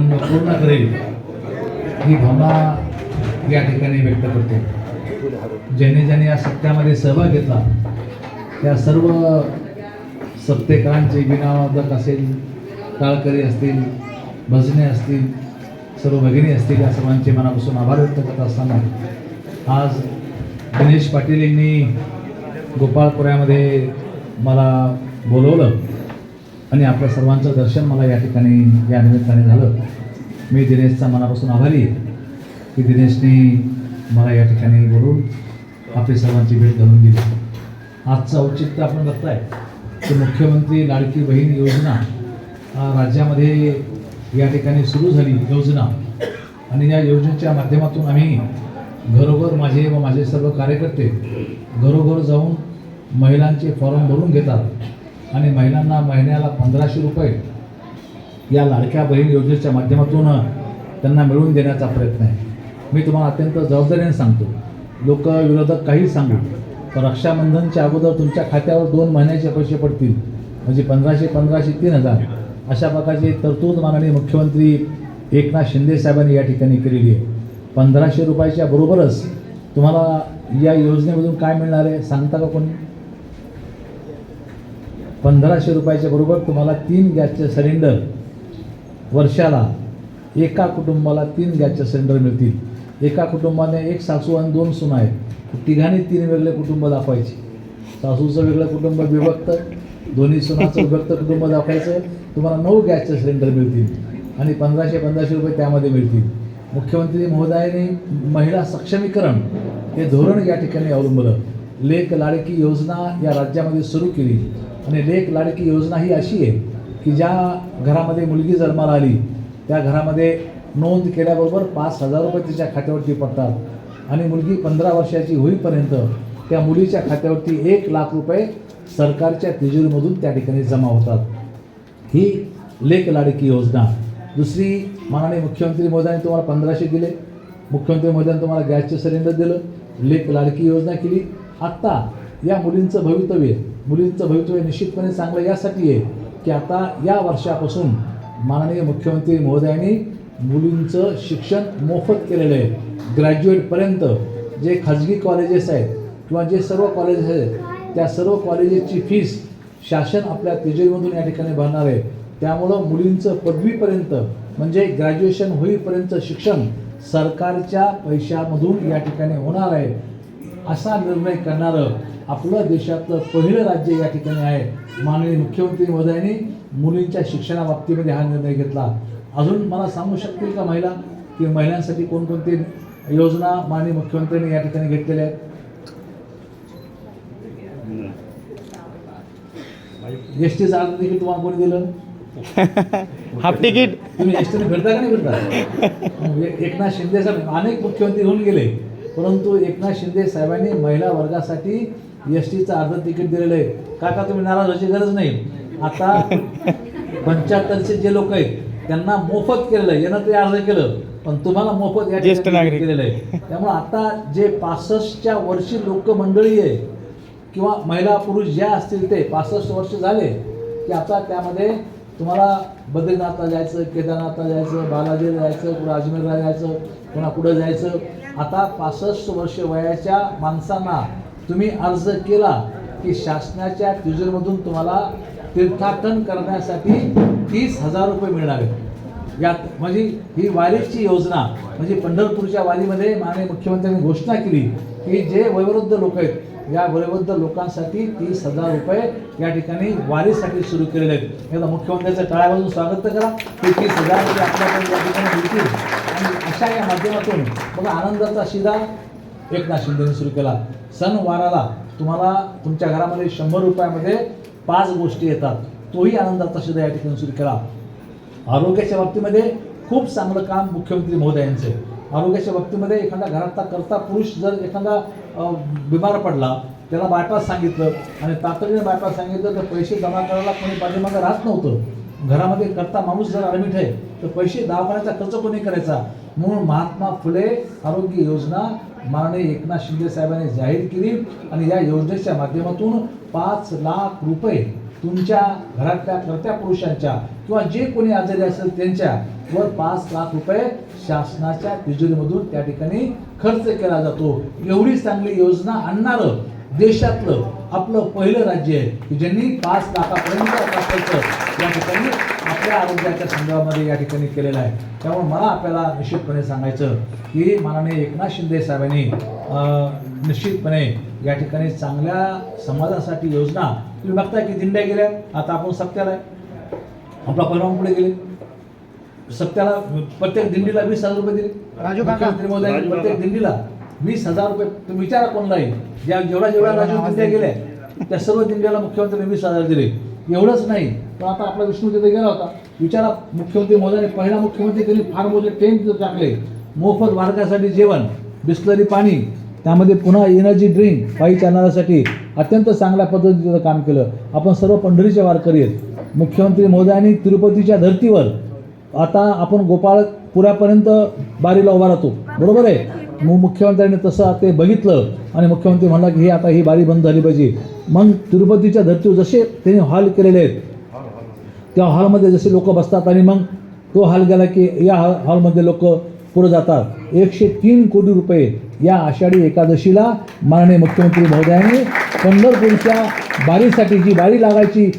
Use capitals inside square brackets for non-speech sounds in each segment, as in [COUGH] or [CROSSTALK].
धरण पूर्ण करेल ही भावना या ठिकाणी व्यक्त करते. ज्याने ज्याने या सत्यामध्ये सहभाग घेतला त्या सर्व सत्तेकरांचे विनावादक असेल काळकरी असतील भजने असतील सर्व भगिनी असतील या सर्वांचे मनापासून आभार व्यक्त करत असताना आज दिनेश पाटील यांनी गोपाळपुऱ्यामध्ये मला बोलवलं. आणि आपल्या सर्वांचं दर्शन मला या ठिकाणी या निमित्ताने झालं. मी दिनेशचा मनापासून आभारी आहे की दिनेशने मला या ठिकाणी बोलून आपली सर्वांची भेट घालून दिली. आजचं औचित्य आपण बघताय की मुख्यमंत्री लाडकी बहीण योजना राज्यामध्ये या ठिकाणी सुरू झाली योजना. आणि या योजनेच्या माध्यमातून आम्ही घरोघर माझे व माझे सर्व कार्यकर्ते घरोघर जाऊन महिलांचे फॉर्म भरून घेतात. आणि महिलांना महिन्याला पंधराशे रुपये या लाडक्या बहीण योजनेच्या माध्यमातून त्यांना मिळवून देण्याचा प्रयत्न आहे. मी तुम्हाला अत्यंत जबाबदारीने सांगतो. लोक विरोधक काही सांगू पण रक्षाबंधनच्या अगोदर तुमच्या खात्यावर दोन महिन्याचे पैसे पडतील. म्हणजे पंधराशे पंधराशे तीन हजार. अशा प्रकारची तरतूद मागणी मुख्यमंत्री एकनाथ शिंदे साहेबांनी या ठिकाणी केलेली आहे. पंधराशे रुपयाच्या बरोबरच तुम्हाला या योजनेमधून काय मिळणार आहे सांगता का कोणी? पंधराशे रुपयाच्या बरोबर तुम्हाला तीन गॅसचे सिलेंडर वर्षाला एका कुटुंबाला तीन गॅसचे सिलेंडर मिळतील. एका कुटुंबाने एक सासू आणि दोन सुना आहेत. तिघांनी तीन वेगळे कुटुंब दाखवायचे. सासूचं वेगळं कुटुंब विभक्त दोन्ही सुनाचं विभक्त कुटुंब दाखवायचं. तुम्हाला नऊ गॅसचे सिलेंडर मिळतील आणि पंधराशे पंधराशे रुपये त्यामध्ये मिळतील. मुख्यमंत्री महोदयाने महिला सक्षमीकरण हे धोरण या ठिकाणी अवलंबलं. लेख लाडकी योजना या राज्यामध्ये सुरू केली. आणि लेख लाडकी योजना ही अशी आहे की ज्या घरामध्ये मुलगी जन्माला आली त्या घरामध्ये नोंद केल्याबरोबर पाच हजार रुपये तिच्या खात्यावरती पडतात आणि मुलगी पंधरा वर्षाची होईपर्यंत त्या मुलीच्या खात्यावरती एक लाख रुपये सरकारच्या तिजोरीमधून त्या ठिकाणी जमा होतात. ही लेख लाडकी योजना. दुसरी माननीय मुख्यमंत्री महोदयाने तुम्हाला पंधराशे दिले. मुख्यमंत्री महोदयाने तुम्हाला गॅसचे सिलेंडर दिलं. लेख लाडकी योजना केली. आत्ता या मुलींचं भवितव्य मुलींचं भवितव्य निश्चितपणे चांगलं यासाठी आहे की आता या वर्षापासून माननीय मुख्यमंत्री महोदयांनी मुलींचं शिक्षण मोफत केलेलं आहे. ग्रॅज्युएटपर्यंत जे खाजगी कॉलेजेस आहेत किंवा जे सर्व कॉलेजेस आहेत त्या सर्व कॉलेजेसची फीस शासन आपल्या तिजोरीमधून या ठिकाणी भरणार आहे. त्यामुळं मुलींचं पदवीपर्यंत म्हणजे ग्रॅज्युएशन होईपर्यंत शिक्षण सरकारच्या पैशामधून या ठिकाणी होणार आहे. असा निर्णय करणारं आपलं देशातलं पहिलं राज्य या ठिकाणी आहे. माननीय मुख्यमंत्री महोदयांनी मुलींच्या शिक्षणाबाबतीमध्ये हा निर्णय घेतला. अजून मला सांगू शकतील का महिला? की महिलांसाठी कोणकोणती योजना माननीय मुख्यमंत्र्यांनी या ठिकाणी घेतलेल्या आहेत? एस टीचं अर्ज देखील तुम्हाला कोणी दिलं? [LAUGHS] Half ticket. तुम्ही एस टीने फिरता का नाही फिरता? [LAUGHS] एकनाथ शिंदे साहेब अनेक मुख्यमंत्री होऊन गेले. परंतु एकनाथ शिंदे साहेबांनी महिला वर्गासाठी एस टीचं अर्ध तिकीट दिलेलं आहे. काका तुम्ही नाराज व्हायची गरज नाही. आता पंच्याहत्तरचे जे लोक आहेत त्यांना मोफत केलेलं आहे. यानं ते अर्ज केलं पण तुम्हाला मोफत या ठिकाणी नागरिक. केलेलं आहे. त्यामुळे आता जे पासष्टच्या वर्षी लोक मंडळी आहे किंवा महिला पुरुष ज्या असतील ते पासष्ट वर्ष झाले की आता त्यामध्ये तुम्हाला बद्रीनाथला जायचं केदारनाथला जायचं बालाजीला जायचं राजमेरला अजमेरला जायचं पुन्हा कुठं जायचं. आता पासष्ट वर्ष वयाच्या माणसांना तुम्ही अर्ज केला की शासनाच्या तिजोरीमधून तुम्हाला तीर्थाटन करण्यासाठी तीस हजार रुपये मिळणार आहेत. यात म्हणजे ही वारीची योजना म्हणजे पंढरपूरच्या वारीमध्ये माननीय मुख्यमंत्र्यांनी घोषणा केली की जे वयोवृद्ध लोक आहेत या वयोवृद्ध लोकांसाठी तीस हजार रुपये या ठिकाणी वारीसाठी सुरू केलेले आहेत. याला मुख्यमंत्र्यांचं टाळ्यापासून स्वागत करा. की तीस हजार रुपये आपल्याकडे या ठिकाणी मिळतील. आणि अशा या माध्यमातून बघा आनंदाचा शिदा एकनाथ शिंदेने सुरू केला. सण वाराला तुम्हाला तुमच्या घरामध्ये शंभर रुपयामध्ये पाच गोष्टी येतात. तोही आनंदाचा शिदा या ठिकाणी सुरू केला. आरोग्याच्या बाबतीमध्ये खूप चांगलं काम मुख्यमंत्री महोदयांचं. आरोग्याच्या बाबतीमध्ये एखादा घरातला करता पुरुष जर एखादा बिमार पडला त्याला बायपास सांगितलं आणि तातडीने बायपास सांगितलं तर पैसे जमा करायला कोणी पाठीमागं राहत नव्हतं. घरामध्ये करता माणूस जर ॲडमिट आहे तर पैसे दवाखान्याचा खर्च कोणी करायचा? म्हणून महात्मा फुले आरोग्य योजना माननीय एकनाथ शिंदे साहेबांनी जाहीर केली आणि या योजनेच्या माध्यमातून पाच लाख रुपये तुमच्या घरातल्या कर्त्या पुरुषांच्या किंवा जे कोणी आजारी असेल त्यांच्या वर पाच लाख रुपये शासनाच्या तिजोरीमधून त्या ठिकाणी खर्च केला जातो. एवढी चांगली योजना आणणारं देशातलं आपलं पहिलं राज्य आहे की ज्यांनी पाच लाखापर्यंत या ठिकाणी आपल्या आरोग्याच्या संदर्भामध्ये या ठिकाणी केलेलं आहे. त्यामुळे मला आपल्याला निश्चितपणे सांगायचं की माननीय एकनाथ शिंदे साहेबांनी निश्चितपणे या ठिकाणी चांगल्या समाजासाठी योजना तुम्ही बघताय की दिंड्या गेल्या आता आपण सप्त्याला आहे. आपला परिणाम पुढे गेले. सप्त्याला प्रत्येक दिंडीला वीस हजार रुपये दिले. राजू प्रत्येक दिंडीला वीस हजार रुपये. तुम्ही विचारा कोणलाही. ज्या जेवढ्या जेवढ्या राजू दिंड्या गेल्या त्या सर्व दिंड्याला मुख्यमंत्र्यांनी वीस हजार दिले. एवढंच नाही पण आता आपला विष्णू तिथे गेला होता. विचारा मुख्यमंत्री महोदयांनी पहिला मुख्यमंत्री त्यांनी फार मोठे टेंट टाकले मोफत वारकासाठी जेवण बिस्लरी पाणी त्यामध्ये पुन्हा एनर्जी ड्रिंक पायी चालणाऱ्यासाठी अत्यंत चांगल्या पद्धतीचं काम केलं. आपण सर्व पंढरीचे वारकरी आहेत. मुख्यमंत्री मोदयांनी तिरुपतीच्या धर्तीवर आता आपण गोपाळपुरापर्यंत बारीला उभा राहतो. बरोबर आहे? मग मुख्यमंत्र्यांनी तसं ते बघितलं आणि मुख्यमंत्री म्हणला की हे आता ही बारी बंद झाली पाहिजे. मग तिरुपतीच्या धर्तीवर जसे त्यांनी हॉल केलेले आहेत त्या हॉलमध्ये जसे लोक बसतात आणि मग तो हॉल गेला की या हॉलमध्ये लोक पुढे जातात. एकशे तीन कोटी रुपये या आषाढी एकादशीला माननीय मुख्यमंत्री महोदयांनी पंढरपूरच्या बारीसाठी जी बारी लागायची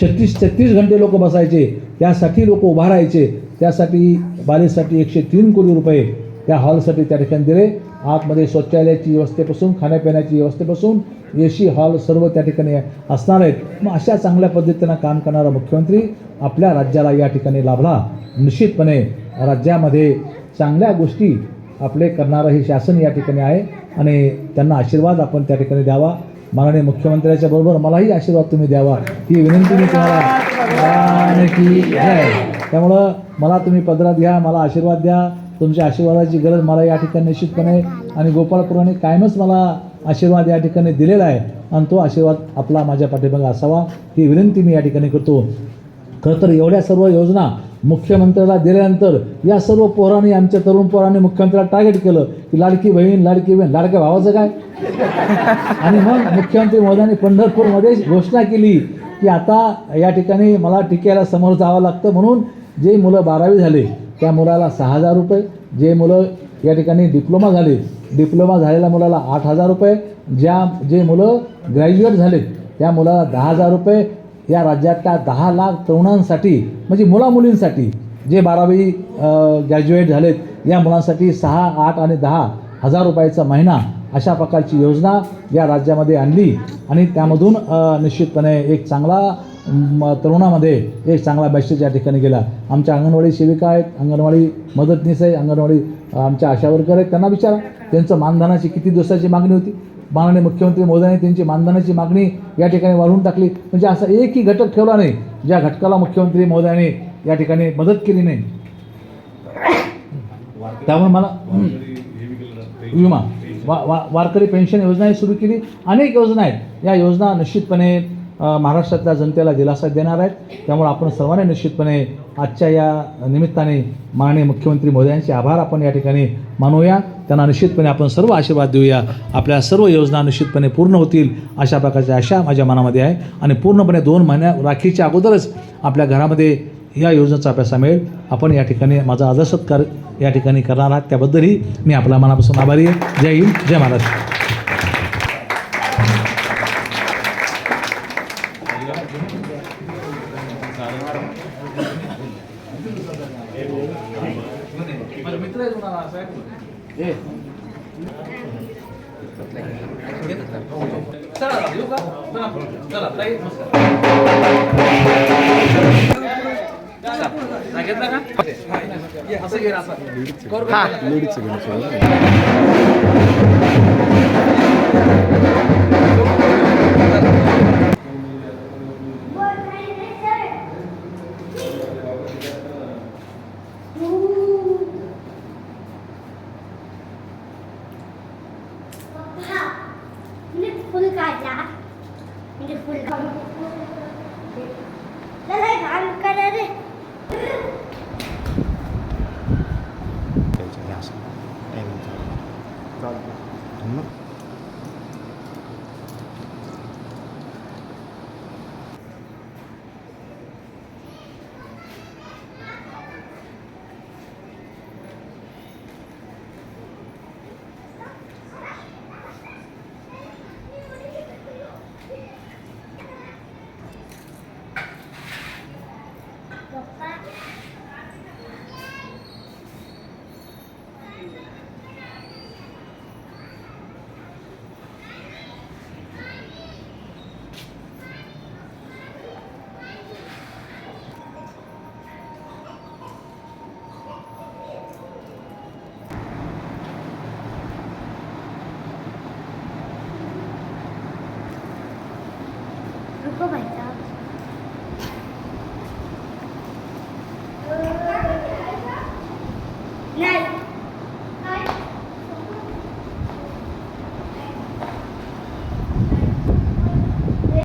छत्तीस छत्तीस घंटे लोक बसायचे त्यासाठी लोक उभा राहायचे त्यासाठी बारीसाठी एकशे तीन कोटी रुपये त्या हॉलसाठी त्या ठिकाणी दिले. आतमध्ये शौचालयाची व्यवस्थेपासून खाण्यापिण्याची व्यवस्थेपासून ए सी हॉल सर्व त्या ठिकाणी असणार आहेत. मग अशा चांगल्या पद्धतीनं काम करणारा मुख्यमंत्री आपल्या राज्याला या ठिकाणी लाभला. निश्चितपणे राज्यामध्ये चांगल्या गोष्टी आपले करणारं हे शासन या ठिकाणी आहे आणि त्यांना आशीर्वाद आपण त्या ठिकाणी द्यावा. माननीय मुख्यमंत्र्याच्या बरोबर मलाही आशीर्वाद तुम्ही द्यावा. ही विनंती मी तुम्हाला आणि की त्यामुळं मला तुम्ही पदरात घ्या मला आशीर्वाद द्या. तुमच्या आशीर्वादाची गरज मला या ठिकाणी निश्चितपणे आणि गोपाळपुराने कायमच मला आशीर्वाद या ठिकाणी दिलेला आहे. आणि तो आशीर्वाद आपला माझ्या पाठीमागे असावा. ही विनंती मी या ठिकाणी करतो. खरं तर एवढ्या सर्व योजना मुख्यमंत्र्याला दिल्यानंतर या सर्व पोरांनी आमच्या तरुण पोरांनी मुख्यमंत्र्याला टार्गेट केलं की लाडकी बहीण लाडकी बहीण लाडक्या भावाचं काय? [LAUGHS] आणि मग मुख्यमंत्री महोदयांनी पंढरपूरमध्ये घोषणा केली की आता या ठिकाणी मला टिकायला समोर जावं लागतं म्हणून जे मुलं बारावी झाले त्या मुलाला सहा हजार रुपये. जे मुलं या ठिकाणी डिप्लोमा झाले डिप्लोमा झालेल्या मुलाला आठ हजार रुपये. ज्या जे मुलं ग्रॅज्युएट झालेत त्या मुलाला दहा हजार रुपये. या राज्यातल्या दहा लाख तरुणांसाठी म्हणजे मुलामुलींसाठी जे बारावी ग्रॅज्युएट झालेत या मुलांसाठी सहा आठ आणि दहा हजार रुपयाचा महिना अशा प्रकारची योजना या राज्यामध्ये आणली. आणि त्यामधून निश्चितपणे एक चांगला म, तरुणामध्ये एक चांगला मॅसेज या ठिकाणी गेला. आमच्या अंगणवाडी सेविका आहेत अंगणवाडी मदतनीस आहे अंगणवाडी आमच्या आशा वर्कर आहेत त्यांना विचारा. त्यांचं मानधनाची किती दिवसाची मागणी होती? माननीय मुख्यमंत्री महोदयांनी त्यांची मानधनाची मागणी या ठिकाणी वाढवून टाकली. म्हणजे असा एकही घटक ठेवला नाही ज्या घटकाला मुख्यमंत्री महोदयांनी या ठिकाणी मदत केली नाही. त्यामुळे मला विमा वा वा वारकरी पेन्शन योजनाही सुरू केली. अनेक योजना आहेत. या योजना निश्चितपणे महाराष्ट्रातल्या जनतेला दिलासा देणार आहेत. त्यामुळे आपण सर्वांनी निश्चितपणे आजच्या या निमित्ताने माननीय मुख्यमंत्री मोदयांचे आभार आपण या ठिकाणी मानूया. त्यांना निश्चितपणे आपण सर्व आशीर्वाद देऊया. आपल्या सर्व योजना निश्चितपणे पूर्ण होतील अशा प्रकारच्या आशा माझ्या मनामध्ये आहे. आणि पूर्णपणे दोन महिन्या राखीच्या अगोदरच आपल्या घरामध्ये या योजनेचा अभ्यासा मिळेल. आपण या ठिकाणी माझा आदर सत्कार या ठिकाणी करणार आहात. त्याबद्दलही मी आपल्या मनापासून आभारी आहे. जय हिंद. जय महाराष्ट्र. चला येऊ का चला चला ताई का असं घे असं फुल काढला म्हणजे Có?